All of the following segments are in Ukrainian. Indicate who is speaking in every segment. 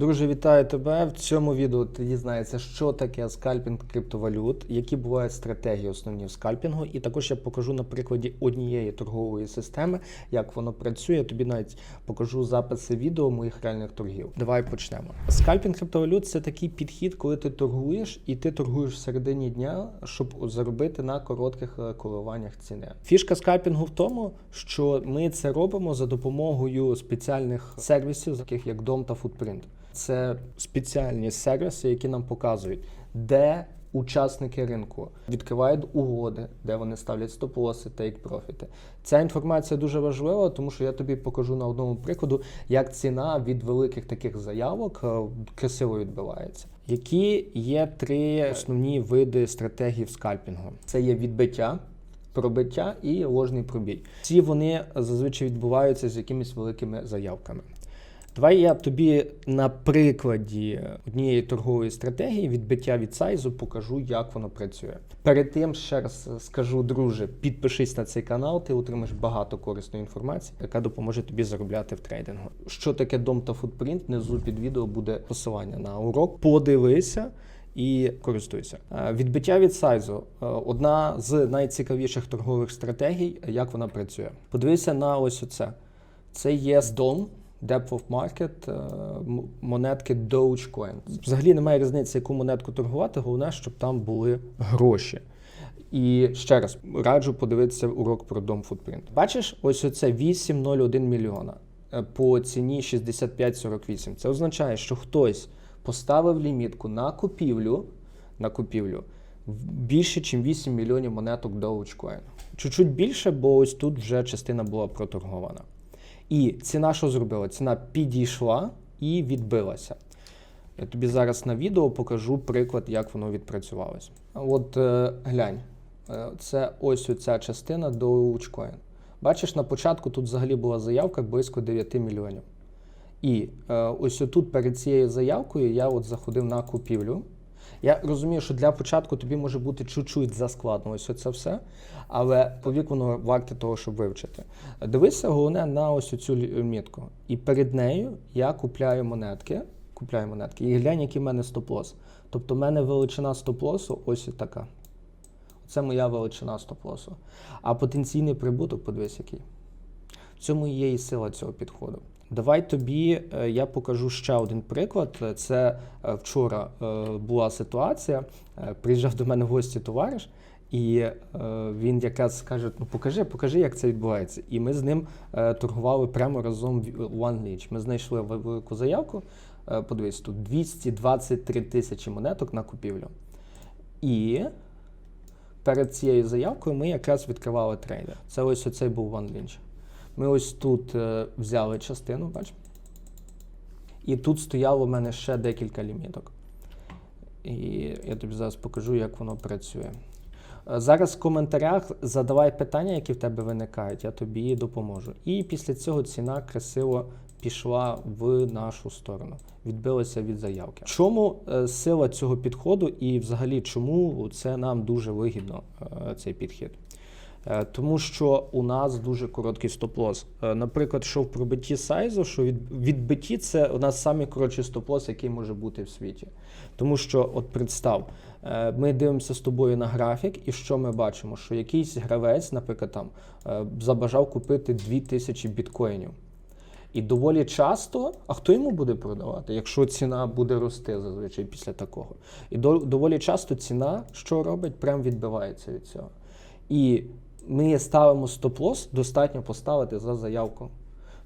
Speaker 1: Друже, вітаю тебе. В цьому відео ти дізнаєшся, що таке скальпінг криптовалют, які бувають стратегії основні в скальпінгу, і також я покажу на прикладі однієї торгової системи, як воно працює. Я тобі навіть покажу записи відео моїх реальних торгів. Давай почнемо. Скальпінг криптовалют це такий підхід, коли ти торгуєш, і ти торгуєш в середині дня, щоб заробити на коротких е, коливаннях ціни. Фішка скальпінгу в тому, що ми це робимо за допомогою спеціальних сервісів, таких як Dom та Footprint. Це спеціальні сервіси, які нам показують, де учасники ринку відкривають угоди, де вони ставлять стоп-лоси, тейк-профіти. Ця інформація дуже важлива, тому що я тобі покажу на одному прикладу, як ціна від великих таких заявок е, красиво відбивається. Які є три основні види стратегії в скальпінгу? Це є відбиття. Пробиття і ложний пробій. Всі вони зазвичай відбуваються з якимись великими заявками. Давай я тобі на прикладі однієї торгової стратегії відбиття від сайзу покажу, як воно працює. Перед тим ще раз скажу, друже, підпишись на цей канал, ти отримаєш багато корисної інформації, яка допоможе тобі заробляти в трейдингу. Що таке дом та футпринт? Внизу під відео буде посилання на урок. Подивися. І користуйся. Е, Відбиття від сайзу е, одна з найцікавіших торгових стратегій, як вона працює. Подивися на ось оце. Це є DOM, Depth of Market, е, монетки Dogecoin. Взагалі немає різниці, яку монетку торгувати, головне, щоб там були гроші. І ще раз раджу подивитися урок про Dom Footprint. Бачиш, ось оце 8,01 мільйона е, по ціні 65,48. Це означає, що хтось поставив лімітку на купівлю, на купівлю більше, ніж 8 мільйонів монеток Dogecoin. Чуть-чуть більше, бо ось тут вже частина була проторгована. І ціна що зробила? Ціна підійшла і відбилася. Я тобі зараз на відео покажу приклад, як воно відпрацювалося. От е, глянь, е, це ось оця частина Dogecoin. Бачиш, на початку тут взагалі була заявка близько 9 мільйонів. І е, ось тут перед цією заявкою я от заходив на купівлю. Я розумію, що для початку тобі може бути чуть-чуть заскладно ось це все, але повік воно варте того, щоб вивчити. Дивися головне на ось цю лі- мітку. І перед нею я купляю монетки. Купляю монетки. І глянь, який в мене стоп-лос. Тобто в мене величина стоп-лосу ось і така. Це моя величина стоп-лосу. А потенційний прибуток, подивись, який. Цьому є і сила цього підходу. Давай тобі е, я покажу ще один приклад. Це е, вчора е, була ситуація. Приїжджав до мене в гості товариш, і він якраз каже: Ну покажи, покажи, як це відбувається. І ми з ним торгували прямо разом в Leach. Ми знайшли велику заявку. Подивись, тут 223 тисячі монеток на купівлю. І перед цією заявкою ми якраз відкривали трейдер. Це ось оцей був One Lynch. Ми ось тут е, взяли частину, бач. І тут стояло в мене ще декілька ліміток. І я тобі зараз покажу, як воно працює. Е, Зараз в коментарях задавай питання, які в тебе виникають, я тобі допоможу. І після цього ціна красиво пішла в нашу сторону, відбилася від заявки. Чому е, сила цього підходу і взагалі чому це нам дуже вигідно, цей підхід? Е, Тому що у нас дуже короткий стоп-лос. Е, Наприклад, що в пробитті сайзу, що від, відбитті це у нас самий коротший стоп-лос, який може бути в світі. Тому що, от представ, е, ми дивимося з тобою на графік, і що ми бачимо? Що якийсь гравець, наприклад, там забажав купити 2000 біткоїнів. І доволі часто, а хто йому буде продавати, якщо ціна буде рости зазвичай після такого? І до, доволі часто ціна, що робить, прям відбивається від цього. І ми ставимо стоп-лос, достатньо поставити за заявку.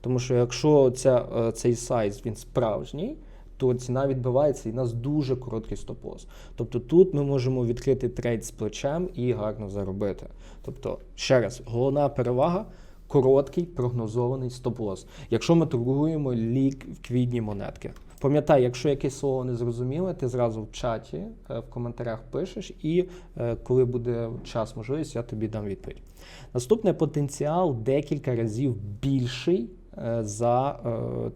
Speaker 1: Тому що якщо ця, е, цей сайз він справжній, то ціна відбивається і в нас дуже короткий стоп-лос. Тобто тут ми можемо відкрити трейд з плечем і гарно заробити. Тобто, ще раз, головна перевага короткий прогнозований стоп-лос. Якщо ми торгуємо ліквідні монетки. Пам'ятай, якщо якесь слово не зрозуміле, ти зразу в чаті, е, в коментарях пишеш, і е, коли буде час, можливість, я тобі дам відповідь. Наступний потенціал декілька разів більший е, за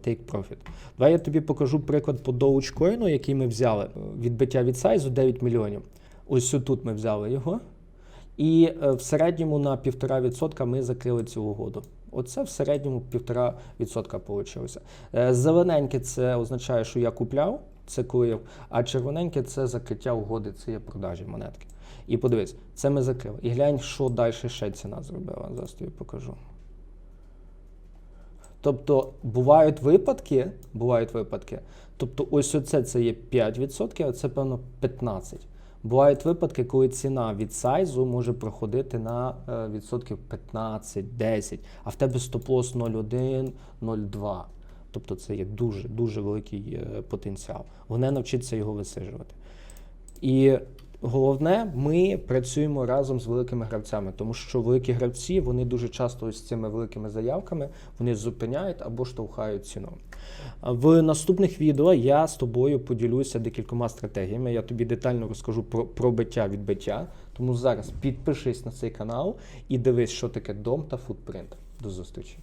Speaker 1: Take Profit. Давай я тобі покажу приклад по Dogecoin, який ми взяли. Відбиття від сайзу 9 мільйонів. Ось тут ми взяли його. І в середньому на 1,5% ми закрили цю угоду. Оце в середньому 1,5% вийшло. Е, Зелененьке це означає, що я купляв, це коли, а червоненьке це закриття угоди, це є продажі монетки. І подивись, це ми закрили. І глянь, що далі ще ціна зробила. Зараз тобі покажу. Тобто бувають випадки, бувають випадки. Тобто, ось оце це є 5%, а це певно 15%. Бувають випадки, коли ціна від сайзу може проходити на е, відсотків 15, 10, а в тебе стоп-лосс 0,1, 0,2. Тобто це є дуже дуже великий е, потенціал. Вони навчиться його висижувати. І головне, ми працюємо разом з великими гравцями, тому що великі гравці вони дуже часто ось цими великими заявками вони зупиняють або штовхають ціну. В наступних відео я з тобою поділюся декількома стратегіями. Я тобі детально розкажу про пробиття відбиття. Тому зараз підпишись на цей канал і дивись, що таке дом та футпринт. До зустрічі.